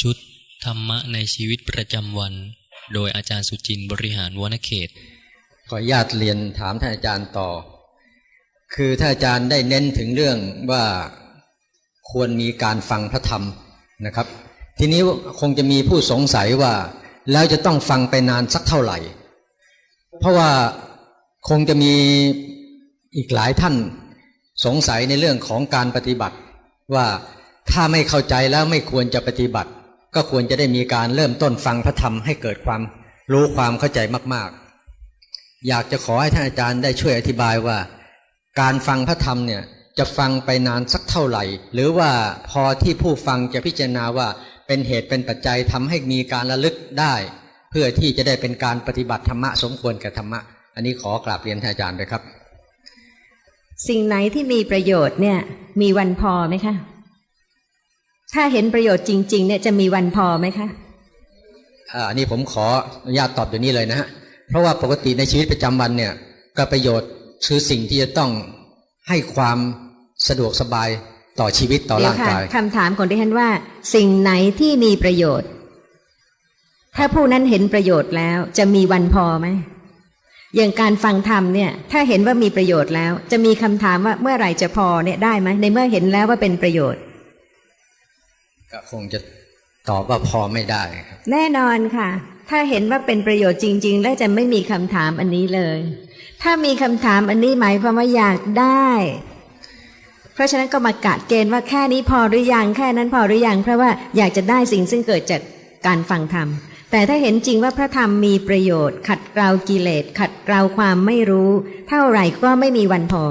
ชุดธรรมะในชีวิตประจำวัน โดยอาจารย์สุจินต์บริหารวนเขต ขออนุญาตเรียนถามท่านอาจารย์ต่อ คือท่านอาจารย์ได้เน้นถึงเรื่องว่าควรมีการฟังพระธรรมนะครับ ทีนี้คงจะมีผู้สงสัยว่า แล้วจะต้องฟังไปนานสักเท่าไหร่ เพราะว่าคงจะมีอีกหลายท่านสงสัยในเรื่องของการปฏิบัติ ว่าถ้าไม่เข้าใจแล้วไม่ควรจะปฏิบัติ ก็ควรจะได้มีการเริ่มต้นฟังพระธรรมให้เกิดความรู้ความเข้าใจมาก ๆ อยากจะขอให้ท่านอาจารย์ได้ช่วยอธิบายว่า การฟังพระธรรมเนี่ยจะฟังไปนานสักเท่าไหร่ หรือว่าพอที่ผู้ฟังจะพิจารณาว่าเป็นเหตุเป็นปัจจัยทำให้มีการระลึกได้ เพื่อที่จะได้เป็นการปฏิบัติธรรมะสมควรกับธรรมะ อันนี้ขอกราบเรียนท่านอาจารย์ด้วยครับ สิ่งไหนที่มีประโยชน์เนี่ยมีวันพอไหมคะ ถ้าเห็นประโยชน์จริง ๆ เนี่ยจะมีวันพอไหมคะอ่าอันนี้ผมขออนุญาตตอบเดี๋ยวนี้เลยนะฮะเพราะว่าปกติในชีวิตประจำวันเนี่ยก็ประโยชน์คือสิ่งที่จะต้องให้ความสะดวกสบายต่อชีวิตต่อเดี๋ยร่าวงค่ะกายคำถามของดิฉันว่า สิ่งไหนที่มีประโยชน์ ถ้าผู้นั้นเห็นประโยชน์แล้ว จะมีวันพอไหมอย่างการฟังธรรมเนี่ย ถ้าเห็นว่ามีประโยชน์แล้ว จะมีคำถามว่าเมื่อไหร่จะพอเนี่ยได้ไหมในเมื่อเห็นแล้วว่าเป็นประโยชน์ ก็คงจะตอบว่าพอไม่ได้ครับ แน่นอนค่ะ ถ้าเห็นว่าเป็นประโยชน์จริง ๆ แล้วจะไม่มีคำถามอันนี้เลย ถ้ามีคำถามอันนี้หมายความว่าอยากได้ เพราะฉะนั้นก็มากะเกณฑ์ว่าแค่นี้พอหรือยังแค่นั้นพอหรือยังเพราะว่าอยากจะได้สิ่งซึ่งเกิดจากการฟังธรรมแต่ถ้าเห็นจริงว่าพระธรรมมีประโยชน์ ขัดเกลากิเลส ขัดเกลาความไม่รู้ เท่าไหร่ก็ไม่มีวันพอ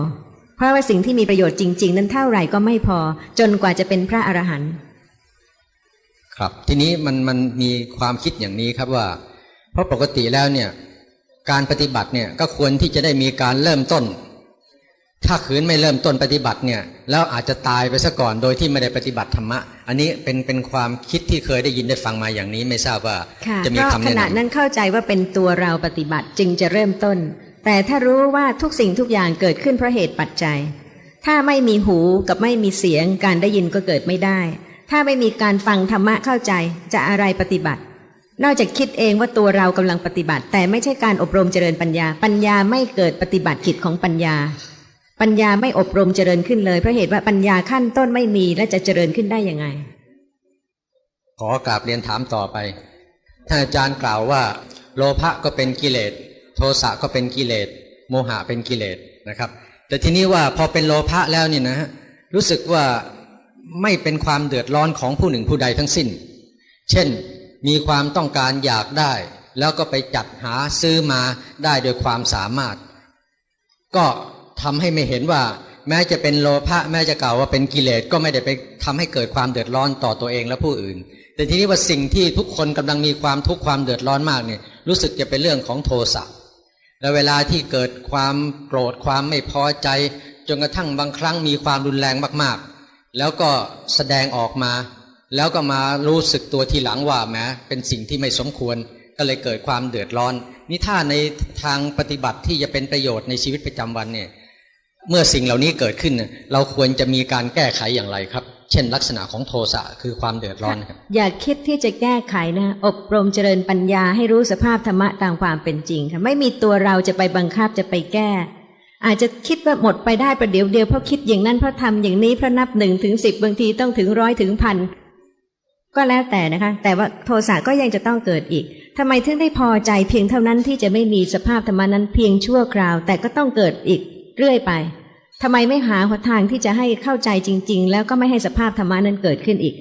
เพราะว่าสิ่งที่มีประโยชน์จริง ๆ นั้นเท่าไหร่ก็ไม่พอ จนกว่าจะเป็นพระอรหันต์ ครับ ทีนี้มันมันมีความคิดอย่างนี้ครับว่า เพราะปกติแล้วเนี่ย การปฏิบัติเนี่ยก็ควรที่จะได้มีการเริ่มต้น ถ้าขืนไม่เริ่มต้นปฏิบัติเนี่ยแล้วอาจจะตายไปซะก่อนโดยที่ไม่ได้ปฏิบัติธรรมะ อันนี้เป็นเป็นความคิดที่เคยได้ยินได้ฟังมาอย่างนี้ไม่ทราบว่าค่ะจะมีเพราะคำขแนะณะนำนั้นเข้าใจว่าเป็นตัวเราปฏิบัติจึงจะเริ่มต้น แต่ถ้ารู้ว่าทุกสิ่งทุกอย่างเกิดขึ้นเพราะเหตุปัจจัย ถ้าไม่มีหูกับไม่มีเสียงการได้ยินก็เกิดไม่ได้ ถ้าไม่มีการฟังธรรมะเข้าใจจะอะไรปฏิบัติ นอกจากคิดเองว่าตัวเรากำลังปฏิบัติ แต่ไม่ใช่การอบรมเจริญปัญญา ปัญญาไม่เกิดปฏิบัติกิจของปัญญา ปัญญาไม่อบรมเจริญขึ้นเลยเพราะเหตุว่าปัญญาขั้นต้นไม่มีและจะเจริญขึ้นได้ยังไง ขอกราบเรียนถามต่อไปท่านอาจารย์กล่าวว่า โลภะก็เป็นกิเลส โทสะก็เป็นกิเลส โมหะเป็นกิเลสนะครับ แต่ทีนี้ว่าพอเป็นโลภะแล้วเนี่ยนะรู้สึกว่า ไม่เป็นความเดือดร้อนของผู้หนึ่งผู้ใดทั้งสิ้น เช่นมีความต้องการอยากได้ แล้วก็ไปจัดหาซื้อมาได้โดยความสามารถ ก็ทำให้ไม่เห็นว่า แม้จะเป็นโลภะแม้จะกล่าวว่าเป็นกิเลสก็ไม่ได้ไปทำให้เกิดความเดือดร้อนต่อตัวเองและผู้อื่น แต่ทีนี้ว่าสิ่งที่ทุกคนกำลังมีความทุกข์ความเดือดร้อนมากเนี่ยรู้สึกจะเป็นเรื่องของโทสะและเวลาที่เกิดความโกรธความไม่พอใจ จนกระทั่งบางครั้งมีความรุนแรงมากๆ แล้วก็แสดงออกมา แล้วก็มารู้สึกตัวทีหลังว่าแม้เป็นสิ่งที่ไม่สมควร ก็เลยเกิดความเดือดร้อน นี่ถ้าในทางปฏิบัติที่จะเป็นประโยชน์ในชีวิตประจำวันเนี่ยเมื่อสิ่งเหล่านี้เกิดขึ้นเนี่ยเราควรจะมีการแก้ไขอย่างไรครับ เช่น ลักษณะของโทสะคือความเดือดร้อนครับอย่าคิดที่จะแก้ไขนะอบรมเจริญปัญญาให้รู้สภาพธรรมะตามความเป็นจริงค่ะไม่มีตัวเราจะไปบังคับจะไปแก้ อาจจะคิดว่าหมดไปได้ประเดี๋ยวเดียวเพราะคิดอย่างนั้นเพราะทำอย่างนี้เพราะนับหนึ่งถึงสิบบางทีต้องถึงร้อยถึงพันก็แล้วแต่นะคะ แต่ว่าโทสะก็ยังจะต้องเกิดอีกทำไมถึงได้พอใจเพียงเท่านั้นที่จะไม่มีสภาพธรรมะนั้นเพียงชั่วคราว แต่ก็ต้องเกิดอีกเรื่อยไปทำไมไม่หาหนทางที่จะให้เข้าใจจริง ๆ แล้วก็ไม่ให้สภาพธรรมะนั้นเกิดขึ้นอีก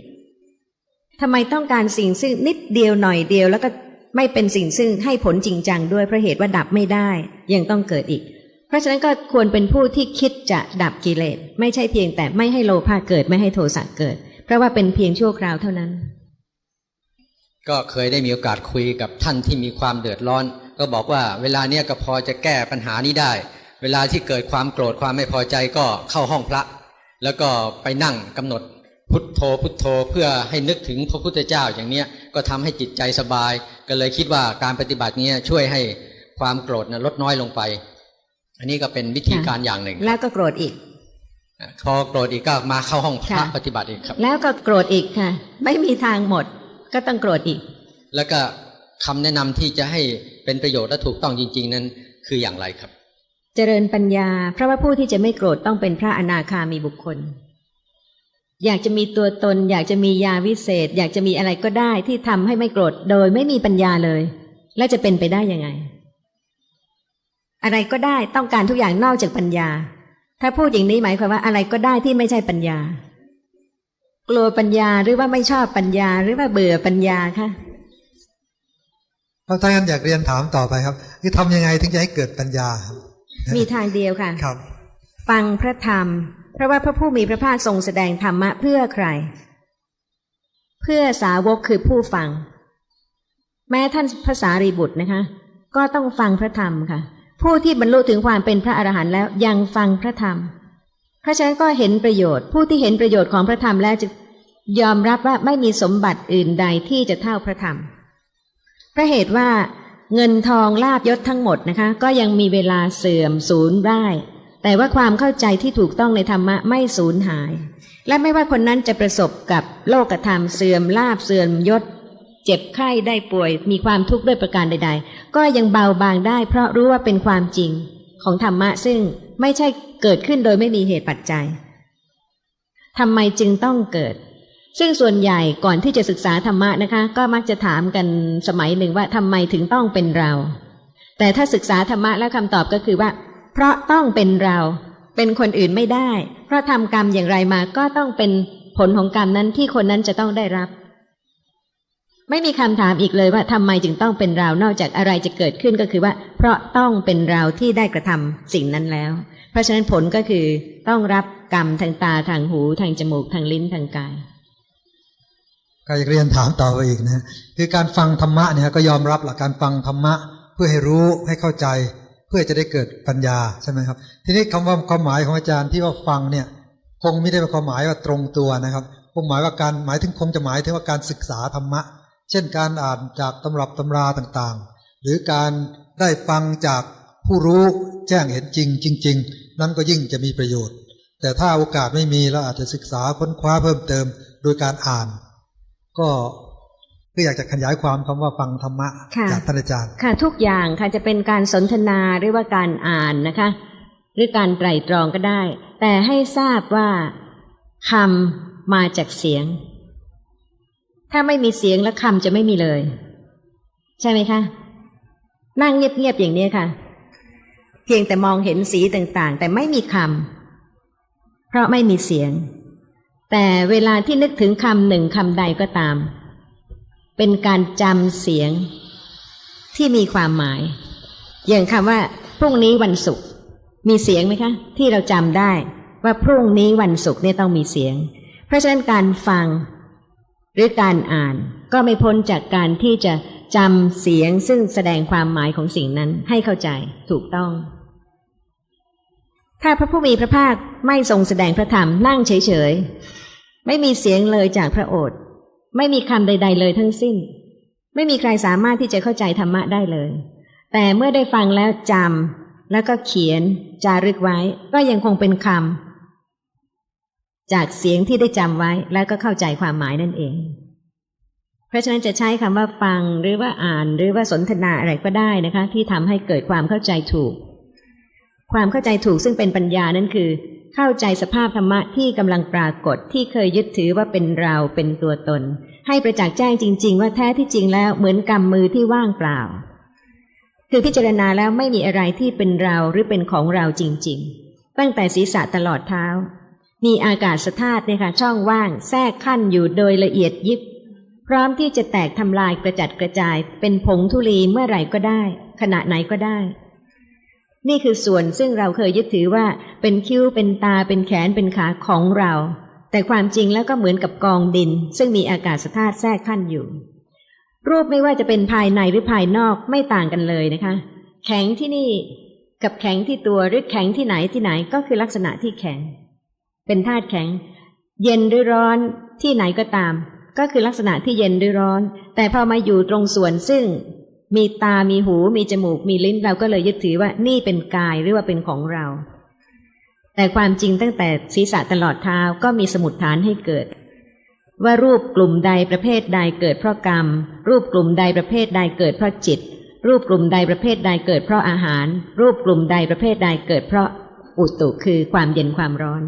ทำไมต้องการสิ่งซึ่งนิดเดียวหน่อยเดียว แล้วก็ไม่เป็นสิ่งซึ่งให้ผลจริงจังด้วยเพราะเหตุว่าดับไม่ได้ ยังต้องเกิดอีก เพราะฉะนั้นก็ควรเป็นผู้ที่คิดจะดับกิเลส ไม่ใช่เพียงแต่ไม่ให้โลภะเกิดไม่ให้โทสะเกิด เพราะว่าเป็นเพียงชั่วคราวเท่านั้น ก็เคยได้มีโอกาสคุยกับท่านที่มีความเดือดร้อน ก็บอกว่าเวลาเนี้ยก็พอจะแก้ปัญหานี้ได้ เวลาที่เกิดความโกรธความไม่พอใจก็เข้าห้องพระ แล้วก็ไปนั่งกำหนดพุทโธพุทโธเพื่อให้นึกถึงพระพุทธเจ้าอย่างเนี้ยก็ทำให้จิตใจสบาย ก็เลยคิดว่าการปฏิบัติเนี้ยช่วยให้ความโกรธนะลดน้อยลงไป อันนี้ก็เป็นวิธีการอย่างหนึ่ง แล้วก็โกรธอีกพอโกรธอีกก็มาเข้าห้องพระค่ะปฏิบัติอีกครับ แล้วก็โกรธอีกค่ะ ไม่มีทางหมด ก็ต้องโกรธอีก แล้วก็คำแนะนำที่จะให้เป็นประโยชน์และถูกต้องจริง ๆ นั้นคืออย่างไรครับ เจริญปัญญา เพราะว่าผู้ที่จะไม่โกรธต้องเป็นพระอนาคามีบุคคล อยากจะมีตัวตน อยากจะมียาวิเศษ อยากจะมีอะไรก็ได้ที่ทำให้ไม่โกรธโดยไม่มีปัญญาเลย และจะเป็นไปได้ยังไง อะไรก็ได้ต้องการทุกอย่างนอกจากปัญญา ถ้าพูดอย่างนี้หมายความว่าอะไรก็ได้ที่ไม่ใช่ปัญญา กลัวปัญญาหรือว่าไม่ชอบปัญญาหรือว่าเบื่อปัญญาคะเราถ้างั้นอยากเรียนถามต่อไปครับคือทำยังไงถึงจะให้เกิดปัญญาครับมีทางเดียวค่ะ ครับ ฟังพระธรรม เพราะว่าพระผู้มีพระภาคทรงแสดงธรรมะเพื่อใคร เพื่อสาวกคือผู้ฟัง แม้ท่านภาษารีบุตรนะคะ ก็ต้องฟังพระธรรมค่ะ ผู้ที่บรรลุถึงความเป็นพระอรหันต์แล้วยังฟังพระธรรม เพราะฉะนั้นก็เห็นประโยชน์ ผู้ที่เห็นประโยชน์ของพระธรรมแล้วจะยอมรับว่าไม่มีสมบัติอื่นใดที่จะเท่าพระธรรม พระเหตุว่าเงินทองลาบยศทั้งหมดนะคะ ก็ยังมีเวลาเสื่อมสูญได้ แต่ว่าความเข้าใจที่ถูกต้องในธรรมะไม่สูญหาย และไม่ว่าคนนั้นจะประสบกับโลกธรรมเสื่อมลาบเสื่อมยศ เจ็บไข้ได้ป่วย มีความทุกข์ด้วยประการใด ๆ ก็ยังเบาบางได้ เพราะรู้ว่าเป็นความจริงของธรรมะซึ่งไม่ใช่เกิดขึ้นโดยไม่มีเหตุปัจจัยทำไมจึงต้องเกิด ซึ่งส่วนใหญ่ก่อนที่จะศึกษาธรรมะนะคะ ก็มักจะถามกันสมัยหนึ่งว่าทำไมถึงต้องเป็นเรา แต่ถ้าศึกษาธรรมะแล้วคำตอบก็คือว่า เพราะต้องเป็นเรา เป็นคนอื่นไม่ได้ เพราะทำกรรมอย่างไรมาก็ต้องเป็นผลของกรรมนั้นที่คนนั้นจะต้องได้รับ ไม่มีคำถามอีกเลยว่าทำไมจึงต้องเป็นเรา นอกจากอะไรจะเกิดขึ้นก็คือว่า เพราะต้องเป็นเราที่ได้กระทำสิ่งนั้นแล้ว เพราะฉะนั้นผลก็คือต้องรับกรรมทางตาทางหูทางจมูกทางลิ้นทางกายก็อยากเรียนถามต่อไปอีกนะคือการฟังธรรมะเนี่ยก็ยอมรับหลักการฟังธรรมะ เพื่อให้รู้ให้เข้าใจ เพื่อจะได้เกิดปัญญาใช่ไหมครับ ทีนี้คำว่าความหมายของอาจารย์ที่ว่าฟังเนี่ย คงไม่ได้เป็นความหมายว่าตรงตัวนะครับคงหมายว่าการหมายถึงคงจะหมายถึงว่าการศึกษาธรรมะ เช่นการอ่านจากตำรับตำราต่างๆ หรือการได้ฟังจากผู้รู้แจ้งเห็นจริงจริง ๆ นั้นก็ยิ่งจะมีประโยชน์ แต่ถ้าโอกาสไม่มีเราอาจจะศึกษาค้นคว้าเพิ่มเติมโดยการอ่าน ก็ก็อยากจะขยายความคำว่าฟังธรรมะค่ะจากท่านอาจารย์ค่ะทุกอย่างค่ะจะเป็นการสนทนาหรือว่าการอ่านนะคะ หรือการไตร่ตรองก็ได้ แต่ให้ทราบว่าคำมาจากเสียง ถ้าไม่มีเสียงแล้วคำจะไม่มีเลย ใช่ไหมคะ นั่งเงียบๆอย่างนี้ค่ะ เพียงแต่มองเห็นสีต่างๆ แต่ไม่มีคำเพราะไม่มีเสียง แต่เวลาที่นึกถึงคำหนึ่งคำใดก็ตาม เป็นการจำเสียงที่มีความหมาย อย่างคำว่า พรุ่งนี้วันศุกร์มีเสียงไหมคะ ที่เราจำได้ว่าพรุ่งนี้วันศุกร์เนี่ยต้องมีเสียง เพราะฉะนั้นการฟัง หรือการอ่านก็ไม่พ้นจากการที่จะจำเสียงซึ่งแสดงความหมายของสิ่งนั้นให้เข้าใจถูกต้อง ถ้าพระผู้มีพระภาคไม่ทรงแสดงพระธรรมนั่งเฉยๆ ไม่มีเสียงเลยจากพระโอษฐ์ไม่มีคำใด ๆ เลยทั้งสิ้น ไม่มีใครสามารถที่จะเข้าใจธรรมะได้เลย แต่เมื่อได้ฟังแล้วจำแล้วก็เขียนจารึกไว้ก็ยังคงเป็นคำ จากเสียงที่ได้จำไว้แล้วก็เข้าใจความหมายนั่นเอง เพราะฉะนั้นจะใช้คำว่าฟังหรือว่าอ่านหรือว่าสนทนาอะไรก็ได้นะคะ ที่ทำให้เกิดความเข้าใจถูก ความเข้าใจถูกซึ่งเป็นปัญญานั้นคือ เข้าใจสภาพธรรมะที่กำลังปรากฏที่เคยยึดถือว่าเป็นเราเป็นตัวตน ให้ประจักษ์แจ้งจริง ๆ ว่าแท้ที่จริงแล้วเหมือนกำมือที่ว่างเปล่า คือพิจารณาแล้วไม่มีอะไรที่เป็นเราหรือเป็นของเราจริง ๆ ตั้งแต่ศีรษะตลอดเท้า มีอากาศธาตุเนี่ยค่ะช่องว่างแทรกขั้นอยู่โดยละเอียดยิบ พร้อมที่จะแตกทำลายกระจัดกระจาย เป็นผงธุลีเมื่อไหร่ก็ได้ ขณะไหนก็ได้ นี่คือส่วนซึ่งเราเคยยึดถือว่าเป็นคิ้วเป็นตาเป็นแขนเป็นขาของเรา แต่ความจริงแล้วก็เหมือนกับกองดิน ซึ่งมีอากาศธาตุแทรกขั้นอยู่ รูปไม่ว่าจะเป็นภายในหรือภายนอกไม่ต่างกันเลยนะคะ แข็งที่นี่กับแข็งที่ตัวหรือแข็งที่ไหนที่ไหนก็คือลักษณะที่แข็ง เป็นธาตุแข็ง เย็นหรือร้อนที่ไหนก็ตาม ก็คือลักษณะที่เย็นหรือร้อน แต่พอมาอยู่ตรงส่วนซึ่ง มีตา มีหู มีจมูก มีลิ้น เราก็เลยยึดถือว่านี่เป็นกายหรือว่าเป็นของเรา แต่ความจริงตั้งแต่ศีรษะตลอดเท้าก็มีสมุดฐานให้เกิด ว่ารูปกลุ่มใดประเภทใดเกิดเพราะกรรม รูปกลุ่มใดประเภทใดเกิดเพราะจิต รูปกลุ่มใดประเภทใดเกิดเพราะอาหาร รูปกลุ่มใดประเภทใดเกิดเพราะอุตุคือความเย็นความร้อน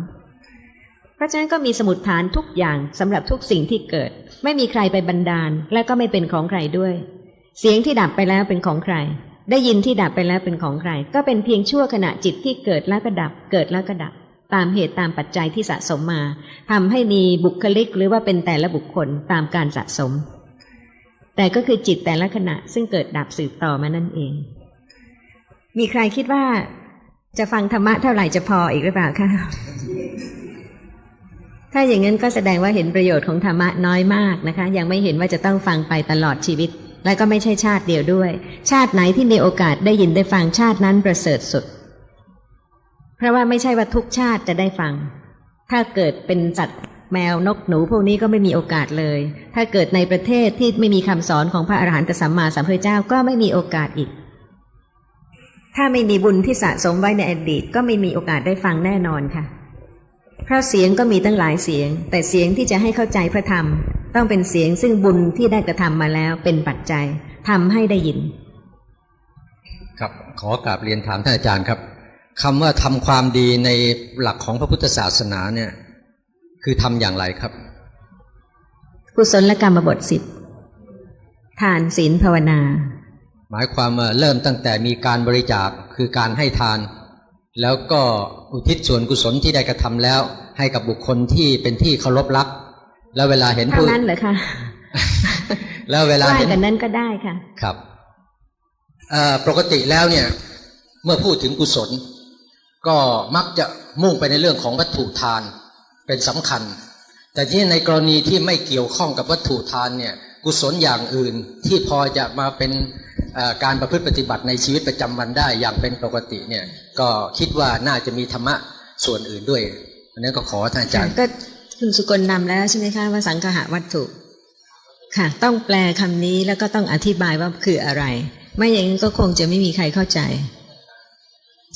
ราะฉะนั้นก็มีสมุดฐานทุกอย่างสำหรับทุกสิ่งที่เกิด ไม่มีใครไปบันดาล และก็ไม่เป็นของใครด้วย เสียงที่ดับไปแล้วเป็นของใคร ได้ยินที่ดับไปแล้วเป็นของใคร ก็เป็นเพียงชั่วขณะจิตที่เกิดแล้วก็ดับ เกิดแล้วก็ดับ ตามเหตุตามปัจจัยที่สะสมมาทำให้มีบุคลิกหรือว่าเป็นแต่ละบุคคลตามการสะสม แต่ก็คือจิตแต่ละขณะซึ่งเกิดดับสืบต่อมานั่นเอง มีใครคิดว่า จะฟังธรรมะเท่าไหร่จะพออีกหรือเปล่าคะ ถ้าอย่างนั้นก็แสดงว่าเห็นประโยชน์ของธรรมะน้อยมากนะคะ ยังไม่เห็นว่าจะต้องฟังไปตลอดชีวิต และก็ไม่ใช่ชาติเดียวด้วย ชาติไหนที่มีโอกาสได้ยินได้ฟังชาตินั้นประเสริฐสุด เพราะว่าไม่ใช่ว่าทุกชาติจะได้ฟัง ถ้าเกิดเป็นสัตว์แมวนกหนูพวกนี้ก็ไม่มีโอกาสเลย ถ้าเกิดในประเทศที่ไม่มีคำสอนของพระอรหันตสัมมาสัมพุทธเจ้าก็ไม่มีโอกาสอีก ถ้าไม่มีบุญที่สะสมไว้ในอดีตก็ไม่มีโอกาสได้ฟังแน่นอนค่ะ เพราะเสียงก็มีตั้งหลายเสียง แต่เสียงที่จะให้เข้าใจพระธรรม ต้องเป็นเสียงซึ่งบุญที่ได้กระทำมาแล้วเป็นปัจจัยทำให้ได้ยิน ครับขอกราบเรียนถามท่านอาจารย์ครับคำว่าทำความดีในหลักของพระพุทธศาสนาเนี่ย คือทำอย่างไรครับ กุศลกรรมบทสิบทานศีลภาวนา หมายความว่าเริ่มตั้งแต่มีการบริจาคคือการให้ทาน แล้วก็ อุทิศส่วนกุศลที่ได้กระทำแล้ว ให้กับบุคคลที่เป็นที่เคารพรัก แล้วเวลาเห็นเท่าผู้นั้นเหรอคะแล้วเวลาว่าเห็นกันนั้นก็ได้ค่ะ ครับเอ่อปกติแล้วเนี่ย เมื่อพูดถึงกุศล ก็มักจะมุ่งไปในเรื่องของวัตถุทานเป็นสำคัญ แต่ที่ในกรณีที่ไม่เกี่ยวข้องกับวัตถุทานเนี่ย กุศลอย่างอื่นที่พอจะมาเป็นเอ่อการประพฤติปฏิบัติในชีวิตประจำวันได้อย่างเป็นปกติเนี่ย ก็คิดว่าน่าจะมีธรรมะส่วนอื่นด้วยอันนั้นก็ขอท่านอาจารย์ก็คุณสุกลนำแล้วใช่ไหมคะว่าสังคหะวัตถุค่ะ ต้องแปลคำนี้แล้วก็ต้องอธิบายว่าคืออะไร ไม่อย่างนั้นก็คงจะไม่มีใครเข้าใจ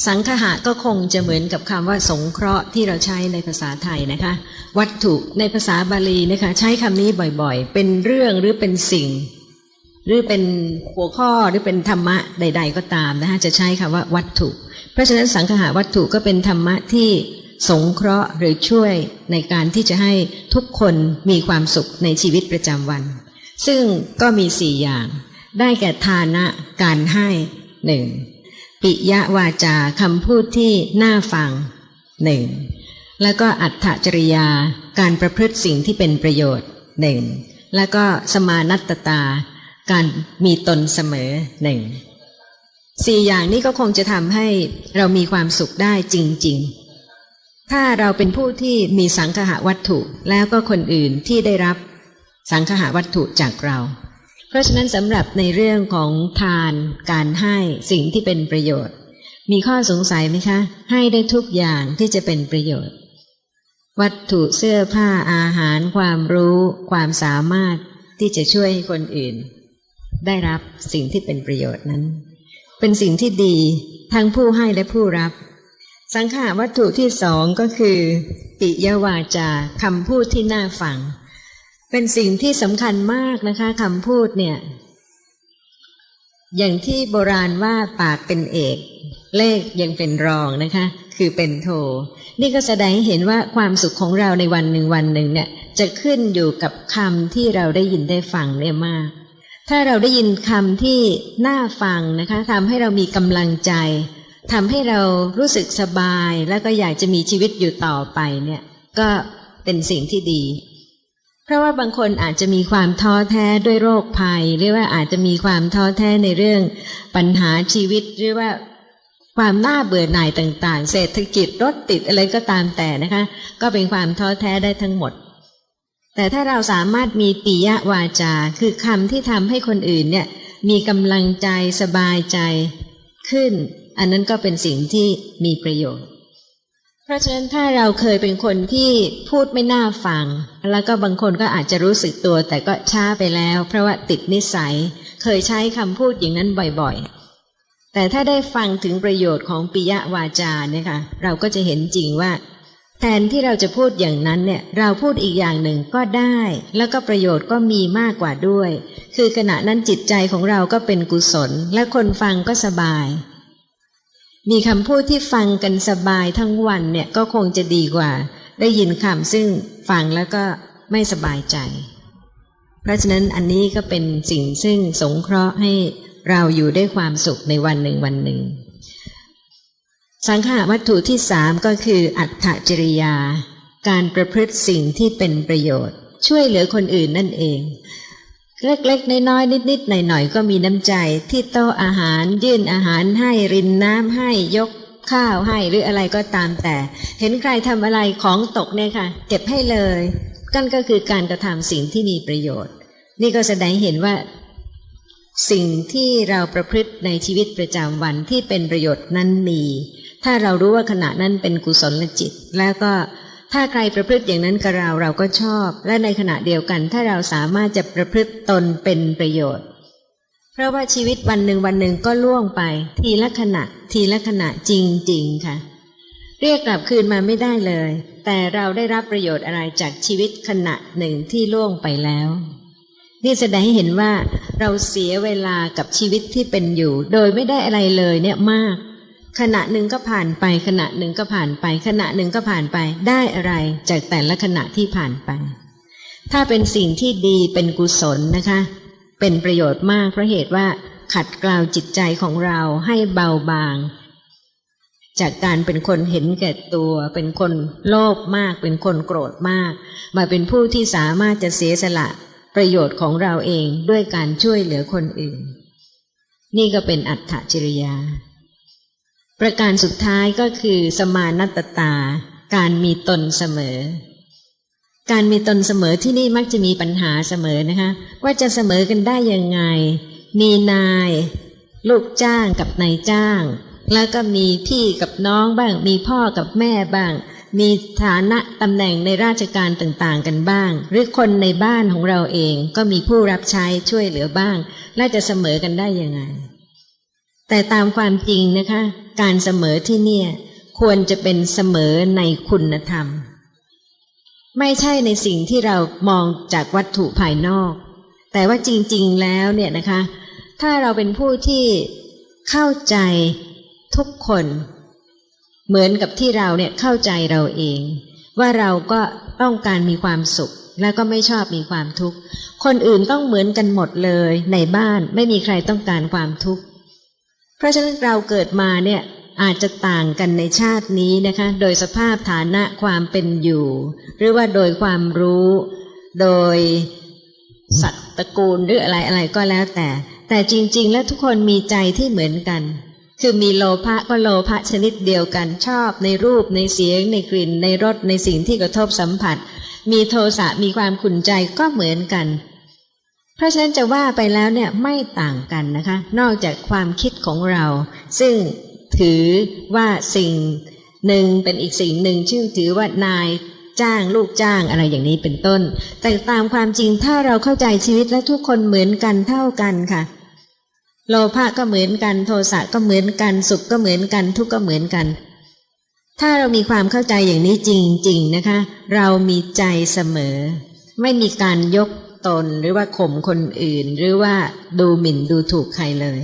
สังคหะก็คงจะเหมือนกับคำว่าสงเคราะห์ที่เราใช้ในภาษาไทยนะคะ วัตถุในภาษาบาลีนะคะ ใช้คำนี้บ่อยๆ เป็นเรื่องหรือเป็นสิ่ง หรือเป็นหัวข้อหรือเป็นธรรมะใด ๆ ก็ตามนะคะจะใช้คำว่าวัตถุ เพราะฉะนั้นสังคหะวัตถุก็เป็นธรรมะที่สงเคราะห์หรือช่วยในการที่จะให้ทุกคนมีความสุขในชีวิตประจำวัน ซึ่งก็มีสี่อย่าง ได้แก่ทานะการให้หนึ่งปิยวาจาคำพูดที่น่าฟังหนึ่งแล้วก็อัตถจริยาการประพฤติสิ่งที่เป็นประโยชน์หนึ่งแล้วก็สมานัตตา การมีตนเสมอหนึ่งสี่อย่างนี้ก็คงจะทำให้เรามีความสุขได้จริง ๆ ถ้าเราเป็นผู้ที่มีสังคหะวัตถุแล้วก็คนอื่นที่ได้รับสังคหะวัตถุจากเรา เพราะฉะนั้นสำหรับในเรื่องของทานการให้สิ่งที่เป็นประโยชน์ มีข้อสงสัยไหมคะ ให้ได้ทุกอย่างที่จะเป็นประโยชน์ วัตถุเสื้อผ้าอาหารความรู้ ความสามารถที่จะช่วยให้คนอื่น ได้รับสิ่งที่เป็นประโยชน์นั้น เป็นสิ่งที่ดีทั้งผู้ให้และผู้รับ สังขาวัตถุที่สองก็คือ ปิยวาจาคำพูดที่น่าฟัง เป็นสิ่งที่สำคัญมากนะคะคำพูดเนี่ย อย่างที่โบราณว่าปากเป็นเอกเลขยังเป็นรองนะคะ คือเป็นโท นี่ก็แสดงให้เห็นว่าความสุขของเราในวันหนึ่งวันหนึ่งเนี่ย จะขึ้นอยู่กับคำที่เราได้ยินได้ฟังเนี่ยมาก ถ้าเราได้ยินคำที่น่าฟังนะคะทำให้เรามีกำลังใจทำให้เรารู้สึกสบายแล้วก็อยากจะมีชีวิตอยู่ต่อไปเนี่ย ก็เป็นสิ่งที่ดี เพราะว่าบางคนอาจจะมีความท้อแท้ด้วยโรคภัย หรือว่าอาจจะมีความท้อแท้ในเรื่องปัญหาชีวิตหรือว่าความน่าเบื่อหน่ายต่าง ๆ เศรษฐกิจรถติดอะไรก็ตามแต่นะคะ ก็เป็นความท้อแท้ได้ทั้งหมด แต่ถ้าเราสามารถมีปิยวาจา คือคำที่ทำให้คนอื่นเนี่ย มีกำลังใจสบายใจขึ้น อันนั้นก็เป็นสิ่งที่มีประโยชน์ เพราะฉะนั้นถ้าเราเคยเป็นคนที่พูดไม่น่าฟัง แล้วก็บางคนก็อาจจะรู้สึกตัว แต่ก็ช้าไปแล้ว เพราะว่าติดนิสัย เคยใช้คำพูดอย่างนั้นบ่อยๆ แต่ถ้าได้ฟังถึงประโยชน์ของปิยวาจาเนี่ยค่ะ เราก็จะเห็นจริงว่า แทนที่เราจะพูดอย่างนั้นเนี่ย เราพูดอีกอย่างหนึ่งก็ได้ แล้วก็ประโยชน์ก็มีมากกว่าด้วย คือขณะนั้นจิตใจของเราก็เป็นกุศล และคนฟังก็สบาย มีคำพูดที่ฟังกันสบายทั้งวันเนี่ยก็คงจะดีกว่า ได้ยินคำซึ่งฟังแล้วก็ไม่สบายใจ เพราะฉะนั้นอันนี้ก็เป็นสิ่งซึ่งสงเคราะห์ให้เราอยู่ได้ความสุขในวันหนึ่งวันหนึ่ง สังขาวัตถุที่สามก็คืออัตถจริยา การประพฤติสิ่งที่เป็นประโยชน์ ช่วยเหลือคนอื่นนั่นเอง เล็กๆน้อยๆนิดๆหน่อยๆก็มีน้ำใจที่โต๊ะอาหารยื่นอาหารให้รินน้ำให้ยกข้าวให้หรืออะไรก็ตามแต่ เห็นใครทำอะไรของตกเนี่ยค่ะ เก็บให้เลยกันก็คือการกระทำสิ่งที่มีประโยชน์ นี่ก็แสดงเห็นว่า สิ่งที่เราประพฤติในชีวิตประจำวันที่เป็นประโยชน์นั้นมี ถ้าเรารู้ว่าขณะนั้นเป็นกุศลจิต แล้วก็ถ้าใครประพฤติอย่างนั้นกับเราเราก็ชอบ และในขณะเดียวกัน ถ้าเราสามารถจะประพฤติตนเป็นประโยชน์ เพราะว่าชีวิตวันหนึ่งวันหนึ่งก็ล่วงไป ทีละขณะ ทีละขณะจริง ๆ ค่ะ เรียกกลับคืนมาไม่ได้เลย แต่เราได้รับประโยชน์อะไรจากชีวิตขณะหนึ่งที่ล่วงไปแล้วนี่แสดงให้เห็นว่าเราเสียเวลากับชีวิตที่เป็นอยู่ โดยไม่ได้อะไรเลยเนี่ยมาก ขณะหนึ่งก็ผ่านไป ขณะหนึ่งก็ผ่านไป ขณะหนึ่งก็ผ่านไป ได้อะไรจากแต่ละขณะที่ผ่านไป ถ้าเป็นสิ่งที่ดีเป็นกุศลนะคะ เป็นประโยชน์มากเพราะเหตุว่าขัดเกลาจิตใจของเราให้เบาบาง จากการเป็นคนเห็นแก่ตัว เป็นคนโลภมาก เป็นคนโกรธมาก มาเป็นผู้ที่สามารถจะเสียสละประโยชน์ของเราเองด้วยการช่วยเหลือคนอื่น นี่ก็เป็นอัตถจริยา ประการสุดท้ายก็คือ สมานัตตา การมีตนเสมอ การมีตนเสมอที่นี่มักจะมีปัญหาเสมอนะคะ ว่าจะเสมอกันได้ยังไง มีนาย ลูกจ้างกับนายจ้าง แล้วก็มีพี่กับน้องบ้าง มีพ่อกับแม่บ้าง มีฐานะตำแหน่งในราชการต่างๆกันบ้าง หรือคนในบ้านของเราเองก็มีผู้รับใช้ช่วยเหลือบ้าง และจะเสมอกันได้ยังไง แต่ตามความจริงนะคะ การเสมอที่เนี่ย ควรจะเป็นเสมอในคุณธรรม ไม่ใช่ในสิ่งที่เรามองจากวัตถุภายนอก แต่ว่าจริง ๆ แล้วเนี่ยนะคะ ถ้าเราเป็นผู้ที่เข้าใจทุกคน เหมือนกับที่เราเนี่ยเข้าใจเราเอง ว่าเราก็ต้องการมีความสุขแล้วก็ไม่ชอบมีความทุกข์ คนอื่นต้องเหมือนกันหมดเลย ในบ้านไม่มีใครต้องการความทุกข์ ราะฉะนั้นเราเกิดมาเนี่ยอาจจะต่างกันในชาตินี้นะคะ โดยสภาพฐานะความเป็นอยู่ หรือว่าโดยความรู้ โดยสัตว์ตระกูลหรืออะไรอะไรก็แล้วแต่ แต่จริง ๆ แล้วทุกคนมีใจที่เหมือนกัน คือมีโลภะก็โลภะชนิดเดียวกันชอบในรูปในเสียง ในกลิ่น ในรสในสิ่งที่กระทบสัมผัส มีโทสะมีความขุ่นใจก็เหมือนกัน เพราะฉะนั้นจะว่าไปแล้วเนี่ยไม่ต่างกันนะคะ นอกจากความคิดของเรา ซึ่งถือว่าสิ่งหนึ่งเป็นอีกสิ่งหนึ่งชื่อถือว่านายจ้างลูกจ้างอะไรอย่างนี้เป็นต้น แต่ตามความจริงถ้าเราเข้าใจชีวิตและทุกคนเหมือนกันเท่ากันค่ะ โลภะก็เหมือนกันโทสะก็เหมือนกันสุขก็เหมือนกันทุกข์ก็เหมือนกัน ถ้าเรามีความเข้าใจอย่างนี้จริงๆนะคะ เรามีใจเสมอ ไม่มีการยก ตนหรือว่าข่มคนอื่น หรือว่าดูหมิ่นดูถูกใครเลย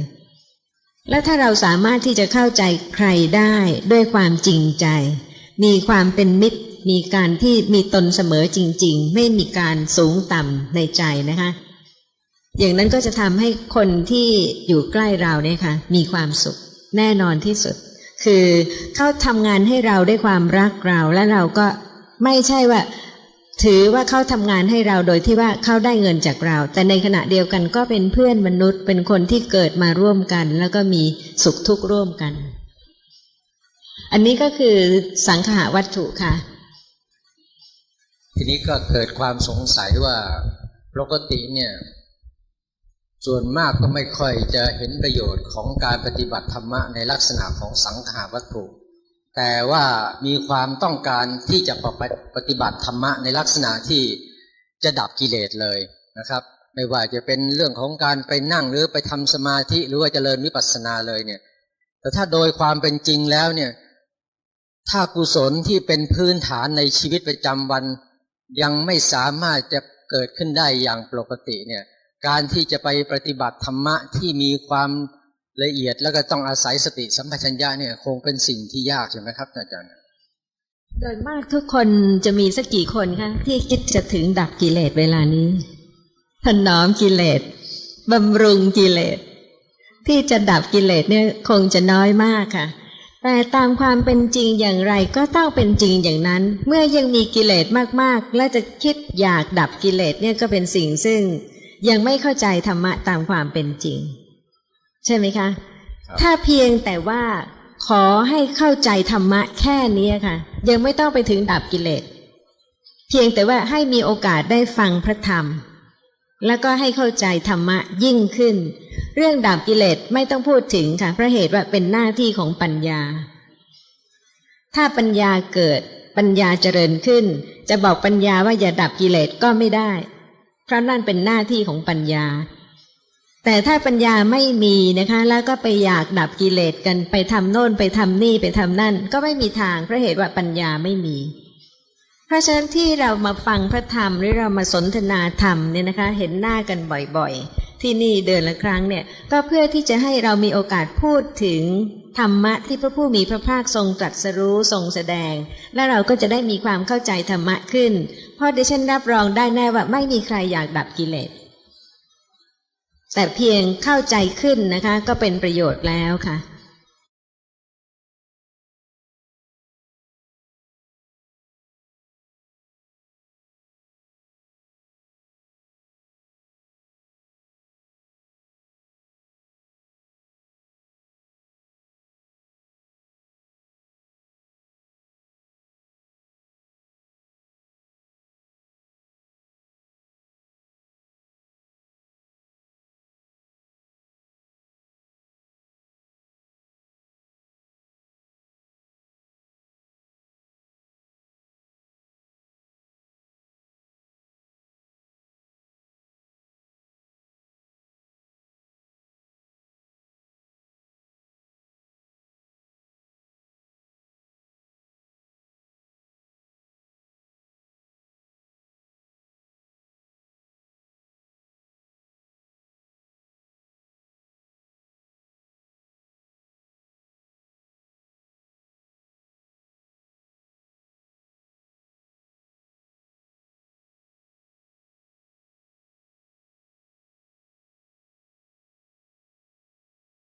และถ้าเราสามารถที่จะเข้าใจใครได้ด้วยความจริงใจ มีความเป็นมิตร มีการที่มีตนเสมอจริง ๆ ไม่มีการสูงต่ำในใจนะคะ อย่างนั้นก็จะทำให้คนที่อยู่ใกล้เราเนี่ยค่ะ มีความสุขแน่นอนที่สุด คือเขาทำงานให้เราด้วยความรักเราและเราก็ไม่ใช่ว่า ถือว่าเขาทำงานให้เราโดยที่ว่าเขาได้เงินจากเรา แต่ในขณะเดียวกันก็เป็นเพื่อนมนุษย์ เป็นคนที่เกิดมาร่วมกัน แล้วก็มีสุขทุกข์ร่วมกัน อันนี้ก็คือสังขาวัตถุค่ะ ทีนี้ก็เกิดความสงสัยว่าปกติเนี่ยส่วนมากก็ไม่ค่อยจะเห็นประโยชน์ของการปฏิบัติธรรมะในลักษณะของสังขาวัตถุ แต่ว่ามีความต้องการที่จะปฏิบัติธรรมะในลักษณะที่จะดับกิเลสเลยนะครับ ไม่ว่าจะเป็นเรื่องของการไปนั่งหรือไปทำสมาธิหรือว่าเจริญวิปัสสนาเลยเนี่ย แต่ถ้าโดยความเป็นจริงแล้วเนี่ย ถ้ากุศลที่เป็นพื้นฐานในชีวิตประจำวัน ยังไม่สามารถจะเกิดขึ้นได้อย่างปกติเนี่ย การที่จะไปปฏิบัติธรรมะที่มีความ ละเอียดแล้วก็ต้องอาศัยสติสัมปชัญญะเนี่ย คงเป็นสิ่งที่ยากใช่ไหมครับอาจารย์โดยมากทุกคนจะมีสักกี่คนคะที่คิดจะถึงดับกิเลสเวลานี้ ถนอมกิเลสบำรุงกิเลส ที่จะดับกิเลสเนี่ยคงจะน้อยมากค่ะ แต่ตามความเป็นจริงอย่างไรก็ต้องเป็นจริงอย่างนั้น เมื่อยังมีกิเลสมากๆ และจะคิดอยากดับกิเลสเนี่ยก็เป็นสิ่งซึ่งยังไม่เข้าใจธรรมะตามความเป็นจริง ใช่ไหมคะครับถ้าเพียงแต่ว่าขอให้เข้าใจธรรมะแค่นี้ค่ะ ยังไม่ต้องไปถึงดับกิเลส เพียงแต่ว่าให้มีโอกาสได้ฟังพระธรรม แล้วก็ให้เข้าใจธรรมะยิ่งขึ้น เรื่องดับกิเลสไม่ต้องพูดถึงค่ะเพราะเหตุว่าเป็นหน้าที่ของปัญญา ถ้าปัญญาเกิดปัญญาเจริญขึ้น จะบอกปัญญาว่าอย่าดับกิเลสก็ไม่ได้ เพราะนั่นเป็นหน้าที่ของปัญญา แต่ถ้าปัญญาไม่มีนะคะ แล้วก็ไปอยากดับกิเลสกันไปทำโน่นไปทำนี่ไปทำนั่น ก็ไม่มีทางเพราะเหตุว่าปัญญาไม่มี เพราะฉะนั้นที่เรามาฟังพระธรรมหรือเรามาสนทนาธรรมเนี่ยนะคะ เห็นหน้ากันบ่อยๆ ที่นี่เดือนละครั้งเนี่ย ก็เพื่อที่จะให้เรามีโอกาสพูดถึงธรรมะที่พระผู้มีพระภาคทรงตรัสรู้ทรงแสดง และเราก็จะได้มีความเข้าใจธรรมะขึ้น เพราะดิฉันรับรองได้แน่ว่าไม่มีใครอยากดับกิเลส แต่เพียงเข้าใจขึ้นนะคะ ก็เป็นประโยชน์แล้วค่ะ